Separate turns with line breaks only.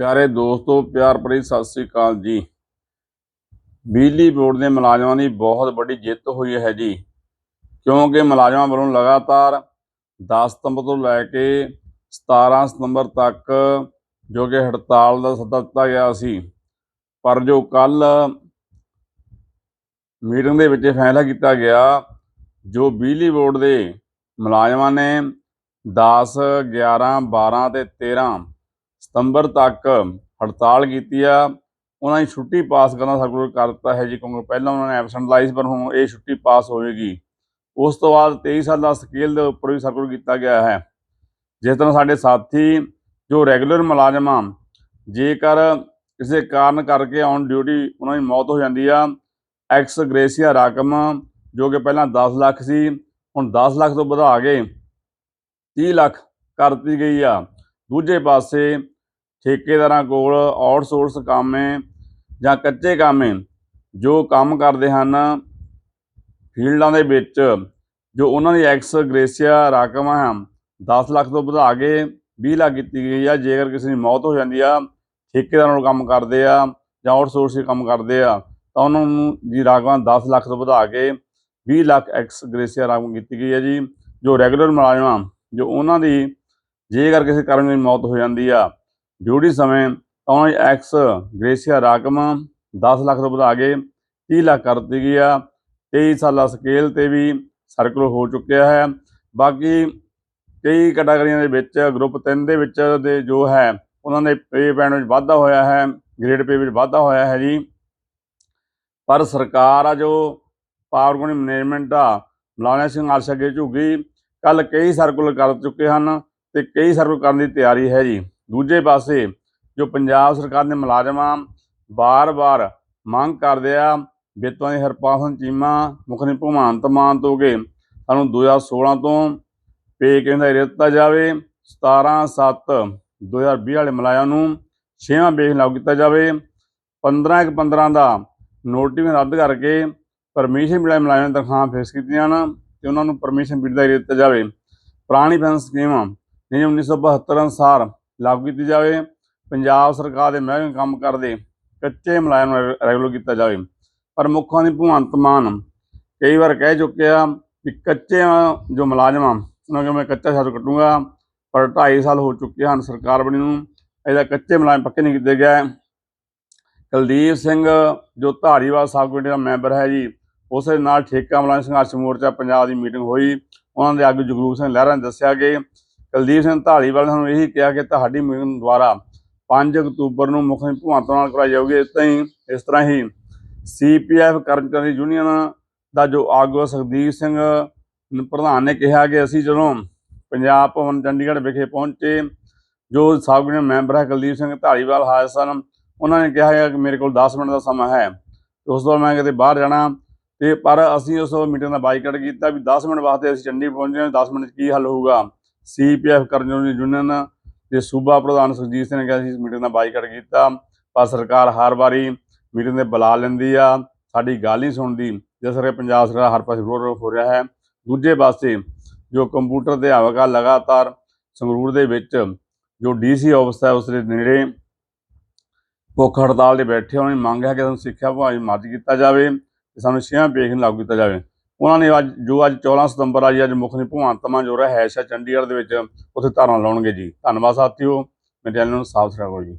ਪਿਆਰੇ ਦੋਸਤੋ, ਪਿਆਰ ਭਰੀ ਸਤਿ ਸ੍ਰੀ ਅਕਾਲ ਜੀ। ਬਿਜਲੀ ਬੋਰਡ ਦੇ ਮੁਲਾਜ਼ਮਾਂ ਦੀ ਬਹੁਤ ਵੱਡੀ ਜਿੱਤ ਹੋਈ ਹੈ ਜੀ, ਕਿਉਂਕਿ ਮੁਲਾਜ਼ਮਾਂ ਵੱਲੋਂ ਲਗਾਤਾਰ 10 ਸਤੰਬਰ ਤੋਂ ਲੈ ਕੇ 17 ਸਤੰਬਰ ਤੱਕ ਜੋ ਕਿ ਹੜਤਾਲ ਦਾ ਸੱਦਾ ਦਿੱਤਾ ਗਿਆ ਸੀ, ਪਰ ਜੋ ਕੱਲ ਮੀਟਿੰਗ ਦੇ ਵਿੱਚ ਫੈਸਲਾ ਕੀਤਾ ਗਿਆ, ਜੋ ਬਿਜਲੀ ਬੋਰਡ ਦੇ ਮੁਲਾਜ਼ਮਾਂ ਨੇ 10 11 12 ਤੇ 13 ਸਤੰਬਰ ਤੱਕ ਹੜਤਾਲ ਕੀਤੀ ਆ। ਉਹਨਾਂ ਦੀ ਛੁੱਟੀ ਪਾਸ ਕਰਨਾ ਸਰਕੂਲਰ ਕਰ ਦਿੱਤਾ ਹੈ ਜੀ, ਕਿਉਂਕਿ ਪਹਿਲਾਂ ਉਹਨਾਂ ਨੇ ਐਬਸੈਂਟ ਲਾਈ ਪਰ ਹੁਣ ਇਹ ਛੁੱਟੀ ਪਾਸ ਹੋਵੇਗੀ। ਉਸ ਤੋਂ ਬਾਅਦ 23 ਸਾਲ ਦਾ ਸਕੇਲ ਦੇ ਉੱਪਰ ਵੀ ਸਰਕੂਲਰ ਕੀਤਾ ਗਿਆ ਹੈ। ਜਿਸ ਤਰ੍ਹਾਂ ਸਾਡੇ ਸਾਥੀ ਜੋ ਰੈਗੂਲਰ ਮੁਲਾਜ਼ਮ ਆ, ਜੇਕਰ ਕਿਸੇ ਕਾਰਨ ਕਰਕੇ ਔਨ ਡਿਊਟੀ ਉਹਨਾਂ ਦੀ ਮੌਤ ਹੋ ਜਾਂਦੀ ਆ ਐਕਸ ਗ੍ਰੇਸੀਆ ਰਕਮ ਜੋ ਕਿ ਪਹਿਲਾਂ 10 ਲੱਖ ਸੀ, ਹੁਣ 10 ਲੱਖ ਤੋਂ ਵਧਾ ਕੇ 30 ਲੱਖ ਕਰ ਦਿੱਤੀ ਗਈ ਆ। ਦੂਜੇ ਪਾਸੇ ਠੇਕੇਦਾਰਾਂ ਕੋਲ ਆਊਟਸੋਰਸ ਕੰਮ ਜਾਂ ਕੱਚੇ ਕੰਮ ਜੋ ਕੰਮ ਕਰਦੇ ਹਨ ਫੀਲਡਾਂ ਦੇ ਵਿੱਚ, ਜੋ ਉਹਨਾਂ ਦੀ ਐਕਸ ਗ੍ਰੇਸੀਆ ਰਕਮ ਹੈ 10 ਲੱਖ ਤੋਂ ਵਧਾ ਕੇ 20 ਲੱਖ ਕੀਤੀ ਗਈ ਆ, ਜੇਕਰ ਕਿਸੇ ਦੀ ਮੌਤ ਹੋ ਜਾਂਦੀ ਆ, ਠੇਕੇਦਾਰਾਂ ਨੂੰ ਕੰਮ ਕਰਦੇ ਆ ਜਾਂ ਆਊਟਸੋਰਸ ਕੰਮ ਕਰਦੇ ਆ, ਤਾਂ ਉਹਨਾਂ ਨੂੰ ਦੀ ਰਕਮ 10 ਲੱਖ ਤੋਂ ਵਧਾ ਕੇ 20 ਲੱਖ ਐਕਸ ਗ੍ਰੇਸੀਆ ਰਕਮ ਕੀਤੀ ਗਈ ਹੈ ਜੀ, ਜੋ ਰੈਗੂਲਰ ਮੁਲਾਜ਼ਮਾਂ, ਜੋ ਉਹਨਾਂ ਦੀ ਜੇਕਰ ਕਿਸੇ ਕਾਰਨ ਦੀ ਮੌਤ ਹੋ ਜਾਂਦੀ ਆ, ਡਿਊਟੀ ਸਮੇਂ ਤਾਂ ਉਹਨਾਂ ਦੀ ਐਕਸ ਗ੍ਰੇਸੀਆ ਰਕਮ 10 ਲੱਖ ਤੋਂ ਵਧਾ ਕੇ 30 ਲੱਖ ਕਰ ਦਿੱਤੀ ਗਈ ਆ। 23 ਸਾਲਾ ਸਕੇਲ ਤੇ ਵੀ ਸਰਕਲ ਹੋ ਚੁੱਕਿਆ ਹੈ। ਬਾਕੀ ਕਈ ਕੈਟਾਗਰੀਆਂ ਦੇ ਵਿੱਚ ਗਰੁੱਪ 3 ਦੇ ਵਿੱਚ ਦੇ ਜੋ ਹੈ, ਉਹਨਾਂ ਦੇ ਪੇ ਪੈਣ ਵਿੱਚ ਵਾਧਾ ਹੋਇਆ ਹੈ ਗ੍ਰੇਡ ਪੇ ਵਿੱਚ ਵਾਧਾ ਹੋਇਆ ਹੈ ਜੀ। ਪਰ ਸਰਕਾਰ ਆ ਜੋ ਪਾਵਰ ਕੋਣੀ ਮੈਨੇਜਮੈਂਟ ਆ ਮੁਲਾਜ਼ਮ ਸੰਘਰਸ਼ ਅੱਗੇ ਝੁੱਗੀ ਕੱਲ ਕਈ ਸਰਕੂਲਰ ਕਰ ਚੁੱਕੇ ਹਨ। ਤੇ ਕਈ ਸਰਵ ਕਰਨ ਦੀ ਤਿਆਰੀ ਹੈ ਜੀ। ਦੂਜੇ ਪਾਸੇ ਜੋ ਪੰਜਾਬ ਸਰਕਾਰ ਦੇ ਮੁਲਾਜ਼ਮਾਂ ਆ ਬਾਰ-ਬਾਰ ਮੰਗ ਕਰਦੇ ਆ ਬੇਤਵਾਂ ਦੀ ਹਰਪਾਲਨ ਚੀਮਾ, ਮੁੱਖ ਨੀ ਭਗਵੰਤ ਮਾਨ ਤੋਂ ਕੇ ਸਾਨੂੰ 2016 ਤੋਂ ਪੇ ਕਹਿੰਦਾ ਦਿੱਤਾ ਜਾਵੇ। 17 7 2020 ਵਾਲੇ ਮੁਲਾਜ਼ਮਾਂ ਨੂੰ ਛੇਵਾਂ ਵੇਖ ਲਾਗੂ ਕੀਤਾ ਜਾਵੇ। 15 ਇੱਕ 15 ਦਾ ਨੋਟਿਸ ਰੱਦ ਕਰਕੇ ਪਰਮਿਸ਼ਨ ਮਿਲਿਆ ਮੁਲਾਜ਼ਮਾਂ ਦੀਆਂ ਤਨਖਾਹਾਂ ਫਿਕਸ ਕੀਤੀਆਂ ਹਨ ਤੇ ਉਹਨਾਂ ਨੂੰ ਪਰਮਿਸ਼ਨ ਬਿਲ ਦਾ ਦਿੱਤਾ ਜਾਵੇ। ਪੁਰਾਣੀ ਪੈਨਸ਼ਨ ਸਕੀਮ ਨਿਯਮ 1972 ਅਨੁਸਾਰ ਲਾਗੂ ਕੀਤੀ ਜਾਵੇ, ਪੰਜਾਬ ਸਰਕਾਰ ਦੇ ਮਹਿਕਮੇ ਕੰਮ ਕਰਦੇ ਕੱਚੇ ਮੁਲਾਜ਼ਮ ਨੂੰ ਰੈਗੂਲਰ ਕੀਤਾ ਜਾਵੇ। ਪਰ ਮੁੱਖਾਂ ਦੀ ਭਗਵੰਤ ਮਾਨ ਕਈ ਵਾਰ ਕਹਿ ਚੁੱਕਿਆ ਕਿ ਕੱਚੇ ਜੋ ਮੁਲਾਜ਼ਮ ਆ, ਉਹਨਾਂ ਨੂੰ ਮੈਂ ਕੱਚਾ ਸ਼ਬਦ ਕੱਟੂੰਗਾ ਪਰ 2.5 ਸਾਲ ਹੋ ਚੁੱਕੇ ਹਨ ਸਰਕਾਰ ਬਣੀ ਨੂੰ ਇਹਦਾ ਕੱਚੇ ਮੁਲਾਜ਼ਮ ਪੱਕੇ ਨਹੀਂ ਕੀਤੇ ਗਏ। ਕੁਲਦੀਪ ਸਿੰਘ ਜੋ ਧਾਰੀਵਾਲ ਸਾਬ ਕਮੇਟੀ ਦਾ ਮੈਂਬਰ ਹੈ ਜੀ, ਉਸ ਦੇ ਨਾਲ ਠੇਕਾ ਮੁਲਾਜ਼ਮ ਸੰਘਰਸ਼ ਮੋਰਚਾ ਪੰਜਾਬ ਦੀ ਮੀਟਿੰਗ ਹੋਈ। ਉਹਨਾਂ ਦੇ ਆਗੂ ਜਗਰੂਪ ਸਿੰਘ ਲਹਿਰਾ ਨੇ ਦੱਸਿਆ ਕਿ ਕੁਲਦੀਪ ਸਿੰਘ ਧਾਲੀਵਾਲ ਨੇ ਸਾਨੂੰ ਇਹੀ ਕਿਹਾ ਕਿ ਤੁਹਾਡੀ ਮੀਟਿੰਗ ਦੁਆਰਾ 5 ਅਕਤੂਬਰ ਨੂੰ ਮੁੱਖ ਮੰਤਰੀ ਭਗਵੰਤ ਨਾਲ ਕਰਾਈ ਜਾਊਗੀ। ਇਸ ਤਰ੍ਹਾਂ ਹੀ, ਇਸ ਤਰ੍ਹਾਂ ਹੀ ਸੀਪੀਐਫ ਕਰਮਚਾਰੀ ਯੂਨੀਅਨ ਦਾ ਜੋ ਆਗੂ ਸੁਖਦੀਪ ਸਿੰਘ ਪ੍ਰਧਾਨ ਨੇ ਕਿਹਾ ਕਿ ਅਸੀਂ ਜਦੋਂ ਪੰਜਾਬ ਭਵਨ ਚੰਡੀਗੜ੍ਹ ਵਿਖੇ ਪਹੁੰਚੇ, ਜੋ ਸਾਬ ਮੈਂਬਰ ਹੈ ਕੁਲਦੀਪ ਸਿੰਘ ਧਾਲੀਵਾਲ, ਹਾਜ਼ਰ ਸਨ, ਉਹਨਾਂ ਨੇ ਕਿਹਾ ਕਿ ਮੇਰੇ ਕੋਲ 10 ਮਿੰਟ ਦਾ ਸਮਾਂ ਹੈ। ਉਸ ਤੋਂ ਬਾਅਦ ਮੈਂ ਕਿਤੇ ਬਾਹਰ ਜਾਣਾ, ਤੇ ਪਰ ਅਸੀਂ ਉਸ ਮੀਟਿੰਗ ਦਾ ਬਾਈਕਾਟ ਕੀਤਾ ਵੀ 10 ਮਿੰਟ ਵਾਸਤੇ ਅਸੀਂ ਚੰਡੀਗੜ੍ਹ ਪਹੁੰਚੇ ਹਾਂ 10 ਮਿੰਟ 'ਚ ਕੀ ਹੱਲ ਹੋਊਗਾ। ਸੀਪੀਐਫ ਕਰਮਚਾਰੀ ਯੂਨੀਅਨ ਦੇ ਸੂਬਾ ਪ੍ਰਧਾਨ ਸੁਖਜੀਤ ਸਿੰਘ ਨੇ ਕਿਹਾ ਸੀ, ਇਸ ਮੀਟਿੰਗ ਦਾ ਬਾਈਕਾਟ ਕੀਤਾ। ਪਰ ਸਰਕਾਰ ਹਰ ਵਾਰੀ ਮੀਟਿੰਗ ਦੇ ਬੁਲਾ ਲੈਂਦੀ ਆ। ਸਾਡੀ ਗੱਲ ਨਹੀਂ ਸੁਣਦੀ। ਜਿਸ ਕਰਕੇ ਪੰਜਾਬ ਸਰਕਾਰ ਹਰ ਪਾਸੇ ਰੋਡ ਹੋ ਰਿਹਾ ਹੈ। ਦੂਜੇ ਪਾਸੇ ਜੋ ਕੰਪਿਊਟਰ ਅਧਿਆਪਕ ਆ, ਲਗਾਤਾਰ ਸੰਗਰੂਰ ਦੇ ਵਿੱਚ ਜੋ ਡੀਸੀ ਆਫਿਸ ਹੈ, ਉਸ ਦੇ ਨੇੜੇ ਭੁੱਖ ਹੜਤਾਲ ਦੇ ਬੈਠੇ ਉਹਨਾਂ ਦੀ ਮੰਗ ਹੈ ਕਿ ਸਾਨੂੰ ਸਿੱਖਿਆ ਵਿਭਾਗ ਵਿੱਚ ਕੀਤਾ ਜਾਵੇ ਤੇ ਸਾਨੂੰ ਛੇਵਾਂ ਪੇਖ ਨੂੰ ਲਾਗੂ ਕੀਤਾ ਜਾਵੇ। ਉਹਨਾਂ ਨੇ ਅੱਜ, ਜੋ ਅੱਜ 14 ਸਤੰਬਰ ਆ ਜੀ, ਅੱਜ ਮੁੱਖ ਮੰਤਰੀ ਭਗਵੰਤ ਮਾਨ ਜੋ ਰਹਿ ਹੈ ਚੰਡੀਗੜ੍ਹ ਦੇ ਵਿੱਚ, ਉੱਥੇ ਧਰਨਾ ਲਾਉਣਗੇ ਜੀ। ਧੰਨਵਾਦ ਸਾਥੀਓ, ਮੇਰੇ ਚੈਨਲ ਨੂੰ ਸਬਸਕ੍ਰਾਈਬ ਕਰੋ ਜੀ।